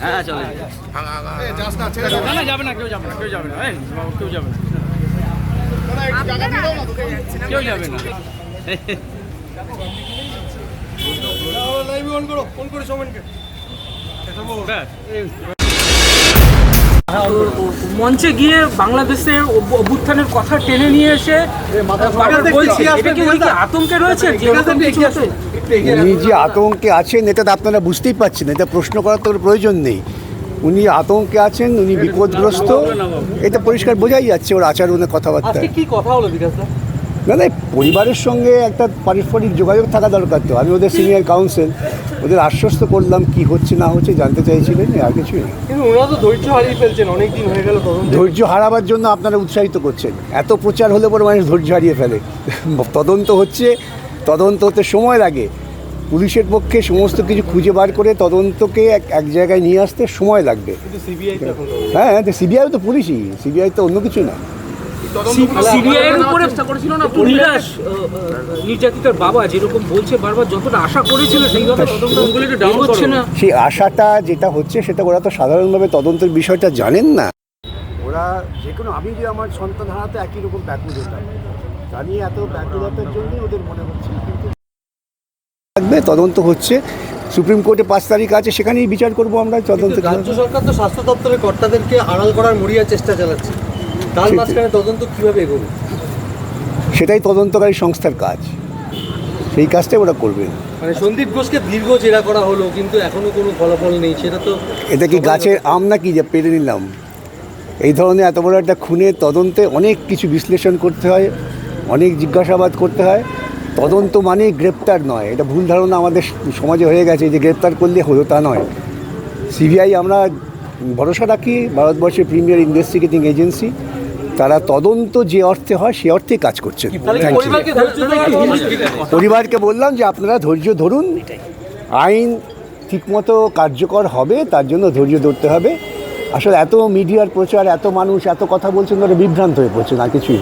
হ্যাঁ, না না যাবে না কেউ যাবে না কেউ কেউ যাবে না। কেউ যাবে না। মঞ্চে গিয়ে বাংলাদেশের অভ্যুত্থানের কথা টেনে নিয়ে এসে আতঙ্কে রয়েছে? উনি যে আতঙ্কে আছেন এটা তো আপনারা বুঝতেই পারছেন এটা প্রশ্ন করার তো প্রয়োজন নেই। উনি আতঙ্কে আছেন উনি বিপদগ্রস্ত এটা পরিষ্কার বোঝাই যাচ্ছে ওর আচরণের কথাবার্তা। কি কথা হলো বিকাশ না না পরিবারের সঙ্গে একটা পারস্পরিক যোগাযোগ থাকা দরকার তো। আমি ওদের সিনিয়র কাউন্সিল ওদের আশ্বস্ত করলাম কি হচ্ছে না হচ্ছে জানতে চাইছিলেন আর কিছুই না। কিন্তু ওনারা তো ধৈর্য হারিয়ে ফেলছেন অনেক দিন হয়ে গেল ধৈর্য হারাবার জন্য আপনারা উৎসাহিত করছেন। এত প্রচার হলে পরে মানুষ ধৈর্য হারিয়ে ফেলে। তদন্ত হচ্ছে তদন্ত হতে সময় লাগে। পুলিশের পক্ষে সমস্ত কিছু খুঁজে বার করে তদন্তকে এক এক জায়গায় নিয়ে আসতে সময় লাগবে। হ্যাঁ সিবিআই তো পুলিশই সিবিআই তো অন্য কিছু না। সিবিআই এর উপরে করেছিল না পরিলাস নির্যাতিতার বাবা যেরকম বলছে বারবার যতটা আশা করেছিল সেইভাবে ডাউন হচ্ছে না। সেই আশাটা যেটা হচ্ছে সেটা ওরা তো সাধারণভাবে তদন্তের বিষয়টা জানেন না। ওরা যে কোনো আমি যে আমার সন্তান হারাতে একই রকম ব্যাকুল হতাম তা নিয়ে এত ব্যাকুলতার জন্যই ওদের মনে হচ্ছে। থাকবে তদন্ত হচ্ছে। সুপ্রিম কোর্টে পাঁচ তারিখ আছে সেখানেই বিচার করব আমরা তদন্ত রাজ্য সরকার তো স্বাস্থ্য দপ্তরের কর্তাদেরকে আড়াল করার মরিয়া চেষ্টা চালাচ্ছে। তার সেটাই। মাঝখানে তদন্ত কীভাবে এগোবে? সেটাই তদন্তকারী সংস্থার কাজ। সেই কাজটাই ওরা করবে। মানে সন্দীপ ঘোষকে দীর্ঘ জেরা করা হলো কিন্তু এখনও কোনো ফলাফল নেই সেটা তো এটা কি গাছের আম নাকি যে পেরে নিলাম? এই ধরনের এত বড় একটা খুনের তদন্তে অনেক কিছু বিশ্লেষণ করতে হয় অনেক জিজ্ঞাসাবাদ করতে হয়। তদন্ত মানে গ্রেপ্তার নয়। এটা ভুল ধারণা আমাদের সমাজে হয়ে গেছে যে গ্রেপ্তার করলে হলো তা নয়। সিবিআই আমরা ভরসা রাখি ভারতবর্ষের প্রিমিয়ার ইনভেস্টিগেটিং এজেন্সি। তারা তদন্ত যে অর্থে হয় সে অর্থে কাজ করছেন. পরিবারকে বললাম যে আপনারা ধৈর্য ধরুন। আইন ঠিকমতো কার্যকর হবে তার জন্য ধৈর্য ধরতে হবে। আসলে এত মিডিয়ার প্রচার এত মানুষ এত কথা বলছেন তারা বিভ্রান্ত হয়ে পড়ছে না। কিছুই